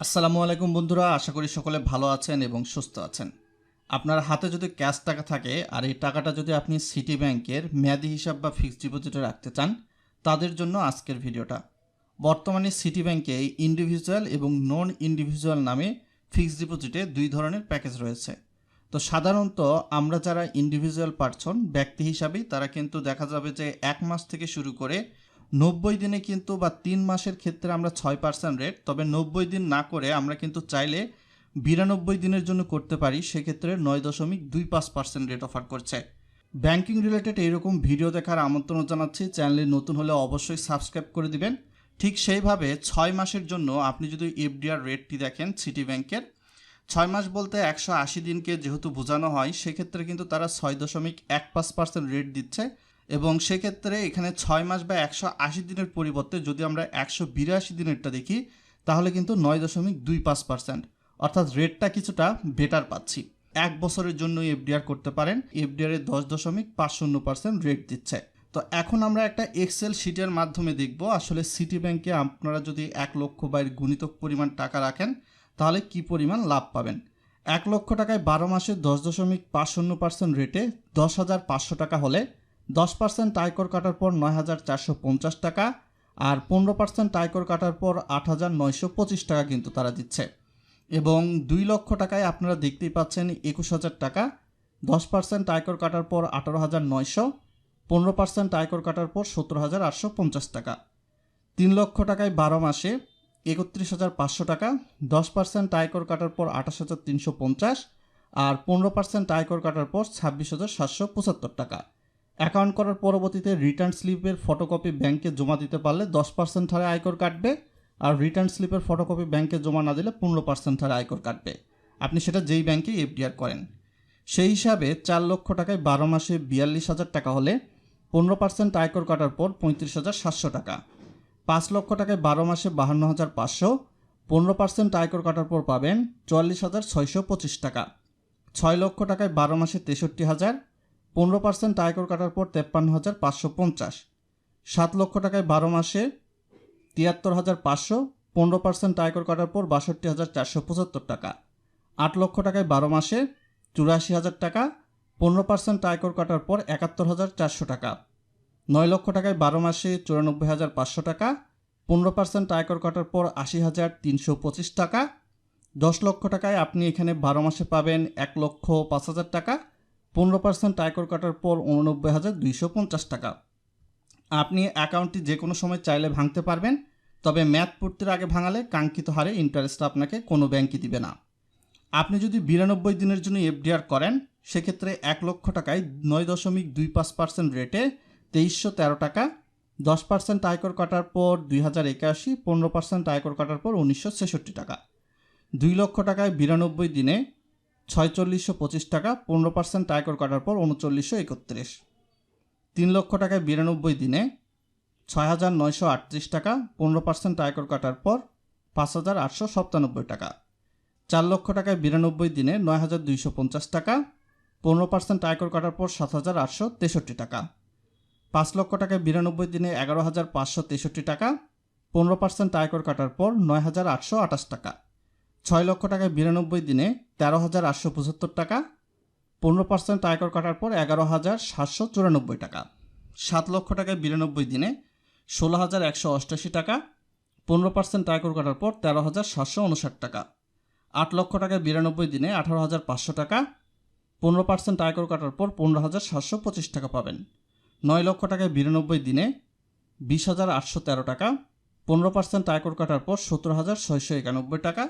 আসসালামু আলাইকুম বন্ধুরা, আশা করি সকলে ভালো আছেন এবং সুস্থ আছেন। আপনার হাতে যদি ক্যাশ টাকা থাকে আর এই টাকাটা যদি আপনি সিটি ব্যাংকের মেয়াদি হিসাব বা ফিক্সড ডিপোজিটে রাখতে চান, তাদের জন্য আজকের ভিডিওটা। বর্তমানে সিটি ব্যাংকে ইন্ডিভিজুয়াল এবং নন ইন্ডিভিজুয়াল নামে ফিক্সড ডিপোজিটে দুই ধরনের প্যাকেজ রয়েছে। তো সাধারণত আমরা যারা ইন্ডিভিজুয়াল পারসন ব্যক্তি হিসাবেই তারা কিন্তু দেখা যাবে যে এক মাস থেকে শুরু করে নব্বই দিনে কিন্তু বা তিন মাসের ক্ষেত্রে আমরা ছয় পার্সেন্ট রেট তবে নব্বই দিন না করে আমরা কিন্তু চাইলে বিরানব্বই দিনের জন্য করতে পারি। সেক্ষেত্রে নয় দশমিক দুই পাঁচ পার্সেন্ট রেট অফার করছে। ব্যাংকিং রিলেটেড এইরকম ভিডিও দেখার আমন্ত্রণ জানাচ্ছি। চ্যানেলে নতুন হলে অবশ্যই সাবস্ক্রাইব করে দিবেন। ঠিক সেইভাবে ছয় মাসের জন্য আপনি যদি এফডিআর রেটটি দেখেন সিটি ব্যাংকের ছয় মাস বলতে একশো আশি দিনকে যেহেতু বোঝানো হয়, সেক্ষেত্রে কিন্তু তারা ছয় দশমিক এক পাঁচ পার্সেন্ট রেট দিচ্ছে। এবং সেক্ষেত্রে এখানে ছয় মাস বা একশো আশি দিনের পরিবর্তে যদি আমরা একশো বিরাশি দিনেরটা দেখি, তাহলে কিন্তু নয় দশমিক দুই পাঁচ পার্সেন্ট। অর্থাৎ রেটটা কিছুটা বেটার পাচ্ছি। এক বছরের জন্য এফডিআর করতে পারেন, এফডিআর এর দশ দশমিক পাঁচ শূন্য পার্সেন্ট রেট দিচ্ছে। তো এখন আমরা একটা এক্সেল শিটের মাধ্যমে দেখব, আসলে সিটি ব্যাংকে আপনারা যদি এক লক্ষ বা এর গুণিতক পরিমাণ টাকা রাখেন, তাহলে কি পরিমাণ লাভ পাবেন? এক লক্ষ টাকায় বারো মাসে দশ দশমিক পাঁচ শূন্য পার্সেন্ট রেটে দশ হাজার পাঁচশো টাকা হলে দশ পার্সেন্ট আয়কর কাটার পর নয় হাজার চারশো পঞ্চাশ টাকা আর পনেরো পার্সেন্ট আয়কর কাটার পর আট হাজার নয়শো পঁচিশ টাকা কিন্তু তারা দিচ্ছে। এবং দুই লক্ষ টাকায় আপনারা দেখতেই পাচ্ছেন একুশ হাজার টাকা। দশ পার্সেন্ট আয়কর কাটার পর আঠারো হাজার নয়শো, পনেরো পার্সেন্ট আয়কর কাটার পর সতেরো হাজার আটশো পঞ্চাশ টাকা। তিন লক্ষ টাকায় বারো মাসে একত্রিশ হাজার পাঁচশো টাকা, দশ পার্সেন্ট আয়কর কাটার পর আঠাশ হাজার তিনশো পঞ্চাশ আর পনেরো পার্সেন্ট আয়কর কাটার পর ছাব্বিশ হাজার সাতশো পঁচাত্তর টাকা। অ্যাকাউন্ট করার পরবর্তীতে রিটার্ন স্লিপের ফটোকপি ব্যাংকে জমা দিতে পারলে দশ পার্সেন্ট হারে আয়কর কাটবে আর রিটার্ন স্লিপের ফটোকপি ব্যাংকে জমা না দিলে পনেরো পার্সেন্ট হারে আয়কর কাটবে। আপনি সেটা যেই ব্যাংকে এফডিআর করেন। সেই হিসাবে চার লক্ষ টাকায় বারো মাসে বিয়াল্লিশ হাজার টাকা হলে পনেরো পার্সেন্ট আয়কর কাটার পর পঁয়ত্রিশ হাজার সাতশো টাকা। পাঁচ লক্ষ টাকায় বারো মাসে বাহান্ন হাজার পাঁচশো, পনেরো পার্সেন্ট আয়কর কাটার পর পাবেন চুয়াল্লিশ হাজার ছয়শো পঁচিশ টাকা। ছয় লক্ষ টাকায় বারো মাসে তেষট্টি হাজার পনেরো পার্সেন্ট আয়কর কাটার পর তেপ্পান্ন হাজার পাঁচশো পঞ্চাশ। সাত লক্ষ টাকায় বারো মাসে তিয়াত্তর হাজার পাঁচশো, পনেরো পার্সেন্ট আয়কর কাটার পর বাষট্টি হাজার চারশো পঁচাত্তর টাকা। আট লক্ষ টাকায় বারো মাসে চুরাশি হাজার টাকা, পনেরো পার্সেন্ট আয়কর কাটার পর একাত্তর হাজার চারশো টাকা। নয় লক্ষ টাকায় বারো মাসে চুরানব্বই হাজার পাঁচশো টাকা, পনেরো পার্সেন্ট আয়কর কাটার পর আশি হাজার তিনশো পঁচিশ টাকা। দশ লক্ষ টাকায় আপনি এখানে বারো মাসে পাবেন এক লক্ষ পাঁচ হাজার টাকা। পনেরো পার্সেন্ট আয়কর কাটার পর উননব্বই হাজার দুইশো পঞ্চাশ টাকা। আপনি অ্যাকাউন্টটি যে কোনো সময় চাইলে ভাঙতে পারবেন, তবে ম্যাথ পূর্তির আগে ভাঙালে কাঙ্ক্ষিত হারে ইন্টারেস্ট আপনাকে কোনো ব্যাংকই দিবে না। আপনি যদি বিরানব্বই দিনের জন্য এফডিআর করেন, সেক্ষেত্রে এক লক্ষ টাকায় নয় দশমিক দুই পাঁচ পার্সেন্ট রেটে তেইশশো তেরো টাকা, দশ পার্সেন্ট আয়কর কাটার পর দুই হাজার একাশি, পনেরো পার্সেন্ট আয়কর কাটার পর উনিশশো ছেষট্টি টাকা। দুই লক্ষ টাকায় বিরানব্বই দিনে ছয়চল্লিশশো পঁচিশ টাকা, পনেরো পার্সেন্ট আয়কর কাটার পর উনচল্লিশশো একত্রিশ। তিন লক্ষ টাকায় বিরানব্বই দিনে ছয় হাজার নয়শো আটত্রিশ টাকা, পনেরো পার্সেন্ট আয়কর কাটার পর পাঁচ হাজার আটশো সপ্তানব্বই টাকা। চার লক্ষ টাকায় বিরানব্বই দিনে নয় হাজার দুইশো পঞ্চাশ টাকা, পনেরো পার্সেন্ট আয়কর কাটার পর সাত হাজার আটশো তেষট্টি টাকা। পাঁচ লক্ষ টাকায় বিরানব্বই দিনে এগারো হাজার পাঁচশো তেষট্টি টাকা, পনেরো পার্সেন্ট আয়কর কাটার পর নয় হাজার আটশো আঠাশ টাকা। ছয় লক্ষ টাকায় বিরানব্বই দিনে তেরো হাজার আটশো পঁচাত্তর টাকা, পনেরো পার্সেন্ট আয়কর কাটার পর এগারো হাজার সাতশো চুরানব্বই টাকা। সাত লক্ষ টাকায় বিরানব্বই দিনে ষোলো হাজার একশো অষ্টাশি টাকা, পনেরো পার্সেন্ট আয়কর কাটার পর তেরো হাজার সাতশো উনষাট টাকা। আট লক্ষ টাকায় বিরানব্বই দিনে আঠারো হাজার পাঁচশো টাকা, পনেরো পার্সেন্ট আয়কর কাটার পর পনেরো হাজার সাতশো পঁচিশ টাকা পাবেন। নয় লক্ষ টাকায় বিরানব্বই দিনে বিশ হাজার আটশো তেরো টাকা, পনেরো পার্সেন্ট আয়কর কাটার পর সতেরো হাজার ছয়শো একানব্বই টাকা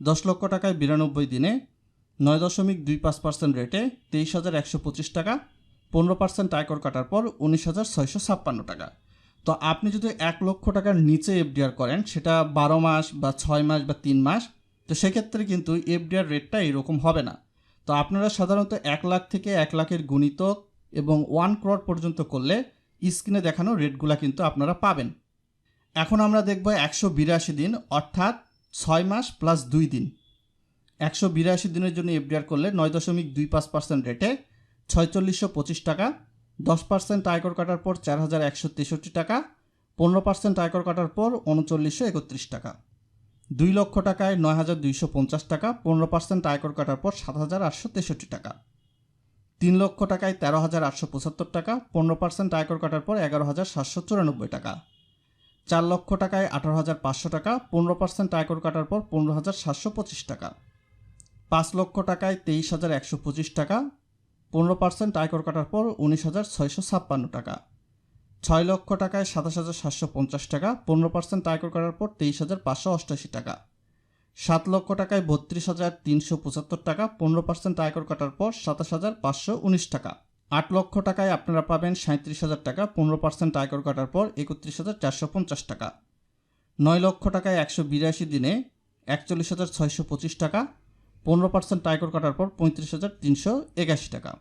দশ লক্ষ টাকায় বিরানব্বই দিনে নয় দশমিক দুই পাঁচ পার্সেন্ট রেটে তেইশ হাজার একশো পঁচিশ টাকা, পনেরো পার্সেন্ট আয়কর কাটার পর উনিশ হাজার ছয়শো ছাপ্পান্ন টাকা। তো আপনি যদি এক লক্ষ টাকার নিচে এফডিআর করেন, সেটা বারো মাস বা ছয় মাস বা তিন মাস, তো সেক্ষেত্রে কিন্তু এফডিআর রেটটা এরকম হবে না। তো আপনারা সাধারণত এক লাখ থেকে এক লাখের গুণিতক এবং ওয়ান ক্রোর পর্যন্ত করলে স্ক্রিনে দেখানো রেটগুলা কিন্তু আপনারা পাবেন। এখন আমরা দেখব একশো বিরাশি দিন, অর্থাৎ ছয় মাস প্লাস দুই দিন। একশো বিরাশি দিনের জন্য এফডিআর করলে নয় দশমিক দুই পাঁচ পার্সেন্ট রেটে ছয়চল্লিশশো পঁচিশ টাকা, দশ পার্সেন্ট আয়কর কাটার পর চার হাজার একশো তেষট্টি টাকা, পনেরো পার্সেন্ট আয়কর কাটার পর উনচল্লিশশো একত্রিশ টাকা। দুই লক্ষ টাকায় নয় হাজার দুইশো পঞ্চাশ টাকা, পনেরো পার্সেন্ট আয়কর কাটার পর সাত হাজার আটশো তেষট্টি টাকা। তিন লক্ষ টাকায় তেরো হাজার আটশো পঁচাত্তর টাকা, পনেরো পার্সেন্ট আয়কর কাটার পর এগারো হাজার সাতশো চুরানব্বই টাকা। চার লক্ষ টাকায় আঠারো হাজার পাঁচশো টাকা, পনেরো পার্সেন্ট আয়কর কাটার পর পনেরো হাজার সাতশো পঁচিশ টাকা। পাঁচ লক্ষ টাকায় তেইশ হাজার একশো পঁচিশ টাকা, পনেরো পার্সেন্ট আয়কর কাটার পর উনিশ হাজার ছয়শো ছাপ্পান্ন টাকা। ছয় লক্ষ টাকায় সাতাশ হাজার সাতশো পঞ্চাশ টাকা, পনেরো পার্সেন্ট আয়কর কাটার পর তেইশ হাজার পাঁচশো অষ্টাশি টাকা। সাত লক্ষ টাকায় বত্রিশ হাজার তিনশো পঁচাত্তর টাকা, পনেরো পার্সেন্ট আয়কর কাটার পর সাতাশ হাজার পাঁচশো উনিশ টাকা। আট লক্ষ টাকায় আপনারা পাবেন সাঁত্রিশ হাজার টাকা, পনেরো পার্সেন্ট আয়কর কাটার পর একত্রিশ হাজার চারশো পঞ্চাশ টাকা। নয় লক্ষ টাকায় একশো বিরাশি দিনে একচল্লিশ হাজার ছয়শো পঁচিশ টাকা, পনেরো পার্সেন্ট আয়কর কাটার পর পঁয়ত্রিশ হাজার তিনশো একাশি টাকা।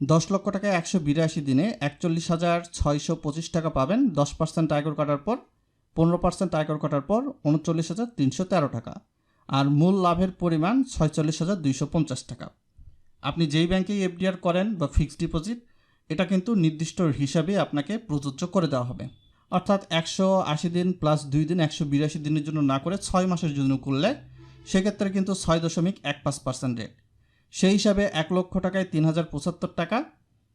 দশ লক্ষ টাকায় একশো বিরাশি দিনে একচল্লিশ হাজার ছয়শো পঁচিশ টাকা পাবেন, দশ পার্সেন্ট আয়কর কাটার পর, পনেরো পার্সেন্ট আয়কর কাটার পর উনচল্লিশ হাজার তিনশো তেরো টাকা। আর মূল লাভের পরিমাণ ছয়চল্লিশ হাজার দুইশো পঞ্চাশ টাকা। আপনি যেই ব্যাংকেই এফডিআর করেন বা ফিক্সড ডিপোজিট, এটা কিন্তু নির্দিষ্ট হিসাবে আপনাকে প্রযোজ্য করে দেওয়া হবে। অর্থাৎ একশো আশি দিন প্লাস দুই দিন একশো বিরাশি দিনের জন্য না করে ছয় মাসের জন্য করলে সেক্ষেত্রে কিন্তু ছয় দশমিক এক পাঁচ পার্সেন্ট রেট সেই হিসাবে এক লক্ষ টাকায় তিন হাজার পঁচাত্তর টাকা,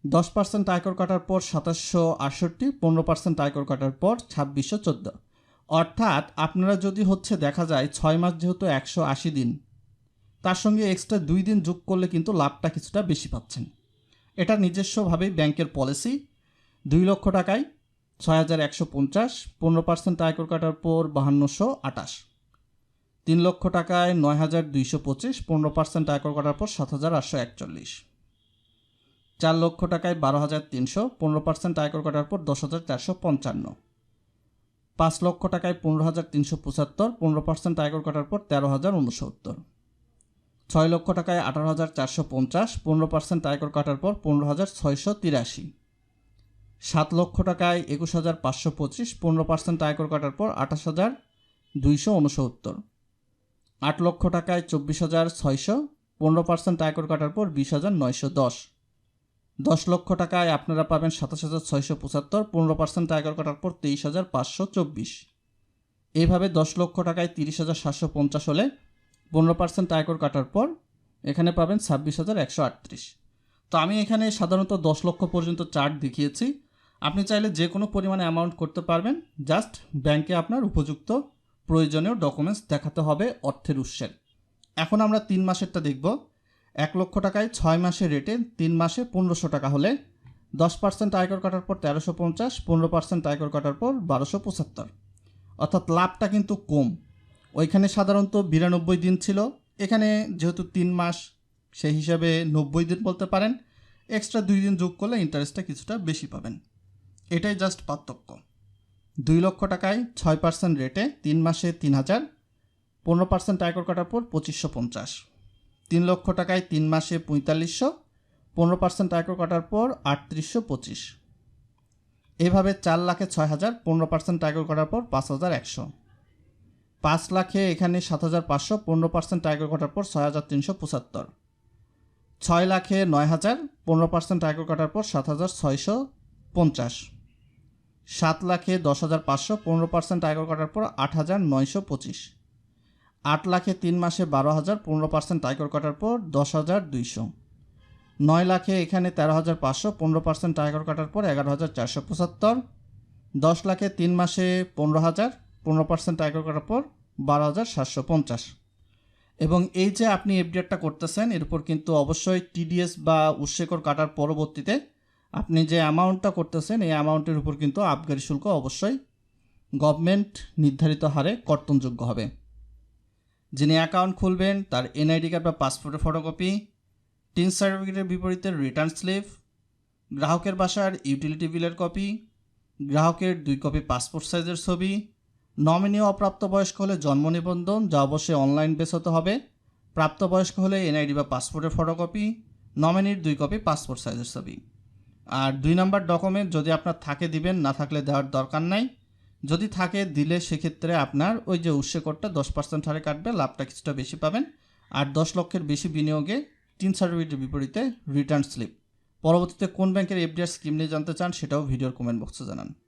দশ পার্সেন্ট আয়কর কাটার পর সাতাশশো আটষট্টি, পনেরো পার্সেন্ট আয়কর কাটার পর ছাব্বিশশো চোদ্দ। অর্থাৎ আপনারা যদি হচ্ছে দেখা যায় ছয় মাস যেহেতু একশো আশি দিন তার সঙ্গে এক্সট্রা দুই দিন যোগ করলে কিন্তু লাভটা কিছুটা বেশি পাচ্ছেন। এটা নিজস্বভাবেই ব্যাংকের পলিসি দুই লক্ষ টাকায় ছয় হাজার একশো পঞ্চাশ, পনেরো পার্সেন্ট আয়কর কাটার পর বাহান্নশো আটাশ তিন লক্ষ টাকায় নয় হাজার দুইশো পঁচিশ, পনেরো পার্সেন্ট আয়কর করার পর সাত হাজার আটশো একচল্লিশ। চার লক্ষ টাকায় বারো হাজার তিনশো, পনেরো পার্সেন্ট আয়কর কাটার পর দশ হাজার চারশো পঞ্চান্ন। পাঁচ লক্ষ টাকায় পনেরো হাজার তিনশো পঁচাত্তর, পনেরো পার্সেন্ট আয়কর কাটার পর তেরো হাজার উনসত্তর। ছয় লক্ষ টাকায় আঠারো হাজার চারশো পঞ্চাশ, পনেরো পার্সেন্ট আয়কর কাটার পর পনেরো হাজার ছয়শো তিরাশি। সাত লক্ষ টাকায় একুশ হাজার পাঁচশো পঁচিশ, পনেরো পার্সেন্ট আয়কর কাটার পর আঠাশ হাজার দুইশো উনসত্তর। আট লক্ষ টাকায় চব্বিশ হাজার ছয়শো, পনেরো পার্সেন্ট আয়কর কাটার পর বিশ হাজার নয়শো দশ। দশ লক্ষ টাকায় আপনারা পাবেন সাতাশ হাজার ছয়শো পঁচাত্তর, পনেরো পার্সেন্ট আয়কর কাটার পর তেইশ হাজার পাঁচশো চব্বিশ। এইভাবে দশ লক্ষ টাকায় তিরিশ হাজার সাতশো পঞ্চাশ হলে পনেরো পার্সেন্ট আয়কর কাটার পর এখানে পাবেন ছাব্বিশ হাজার একশো আটত্রিশ। তো আমি এখানে সাধারণত দশ লক্ষ পর্যন্ত চার্ট দেখিয়েছি। আপনি চাইলে যে কোনো পরিমাণে অ্যামাউন্ট করতে পারবেন। জাস্ট ব্যাংকে আপনার উপযুক্ত প্রয়োজনীয় ডকুমেন্টস দেখাতে হবে অর্থের উৎসের। এখন আমরা তিন মাসেরটা দেখব। এক লক্ষ টাকায় ছয় মাসের রেটে তিন মাসে পনেরোশো টাকা হলে দশ পার্সেন্ট আয়কর কাটার পর তেরোশো পঞ্চাশ, পনেরো পার্সেন্ট আয়কর কাটার পর বারোশো পঁচাত্তর। অর্থাৎ লাভটা কিন্তু কম। ওইখানে সাধারণত বিরানব্বই দিন ছিল। এখানে যেহেতু তিন মাস, সেই হিসাবে নব্বই দিন বলতে পারেন। এক্সট্রা দুই দিন যোগ করলে ইন্টারেস্টটা কিছুটা বেশি পাবেন। এটাই জাস্ট পার্থক্য। দুই লক্ষ টাকায় ছয় পার্সেন্ট রেটে তিন মাসে তিন হাজার, পনেরো পার্সেন্ট আয়কর কাটার পর পঁচিশশো পঞ্চাশ। তিন লক্ষ টাকায় তিন মাসে পঁয়তাল্লিশশো, পনেরো পার্সেন্ট আয়কর কাটার পর আটত্রিশশো পঁচিশ। এভাবে চার লাখে ছয় হাজার, পনেরো পার্সেন্ট আয়কর করার পর পাঁচ হাজার একশো। পাঁচ লাখে এখানে সাত হাজার পাঁচশো পনেরো পার্সেন্ট আয়কর কাটার পর ছয় হাজার তিনশো পঁচাত্তর। ছয় লাখে নয় হাজার পনেরো পার্সেন্ট আয়কর কাটার পর সাত হাজার ছয়শো পঞ্চাশ। সাত লাখে দশ হাজার পাঁচশো পনেরো পার্সেন্ট আয়কর কাটার পর আট হাজার নয়শো পঁচিশ। আট লাখে তিন মাসে বারো হাজার পনেরো পার্সেন্ট আয়কর কাটার পর দশ হাজার দুইশো। নয় লাখে এখানে তেরো হাজার পাঁচশো পনেরো পার্সেন্ট আয়কর কাটার পর এগারো হাজার চারশো পঁচাত্তর। দশ লাখে তিন মাসে পনেরো হাজার পনেরো পার্সেন্ট আয়কর করার পর বারো হাজার সাতশো পঞ্চাশ। এবং এই যে আপনি এফডিআরটা করতেছেন, এর উপর কিন্তু অবশ্যই টিডিএস বা উৎসেকর কাটার পরবর্তীতে আপনি যে অ্যামাউন্টটা করতেছেন, এই অ্যামাউন্টের উপর কিন্তু আবগারি শুল্ক অবশ্যই গভর্নমেন্ট নির্ধারিত হারে কর্তনযোগ্য হবে। যিনি অ্যাকাউন্ট খুলবেন, তার এনআইডি কার্ড বা পাসপোর্টের ফটোকপি টিন সার্টিফিকেটের বিপরীতে রিটার্ন স্লিপ গ্রাহকের বাসার ইউটিলিটি বিলের কপি গ্রাহকের দুই কপি পাসপোর্ট সাইজের ছবি নমিনি অপ্রাপ্তবয়স্ক হলে জন্ম নিবন্ধন, যা অবশ্যই অনলাইন বেস হতে হবে। প্রাপ্তবয়স্ক হলে এনআইডি বা পাসপোর্টের ফটোকপি নমিনির দুই কপি পাসপোর্ট সাইজের ছবি। আর দুই নাম্বার ডকুমেন্ট যদি আপনার থাকে দিবেন, না থাকলে দেওয়ার দরকার নাই। যদি থাকে, দিলে সেক্ষেত্রে আপনার ওই যে উৎসে করটা দশ পার্সেন্ট হারে কাটবে, লাভটা কিছুটা বেশি পাবেন। আর দশ লক্ষের বেশি বিনিয়োগে তিন সার্টিফিকেটের বিপরীতে রিটার্ন স্লিপ পরবর্তীতে কোন ব্যাংকের এফডিআর স্কিম নিয়ে জানতে চান, সেটাও ভিডিওর কমেন্ট বক্সে জানান।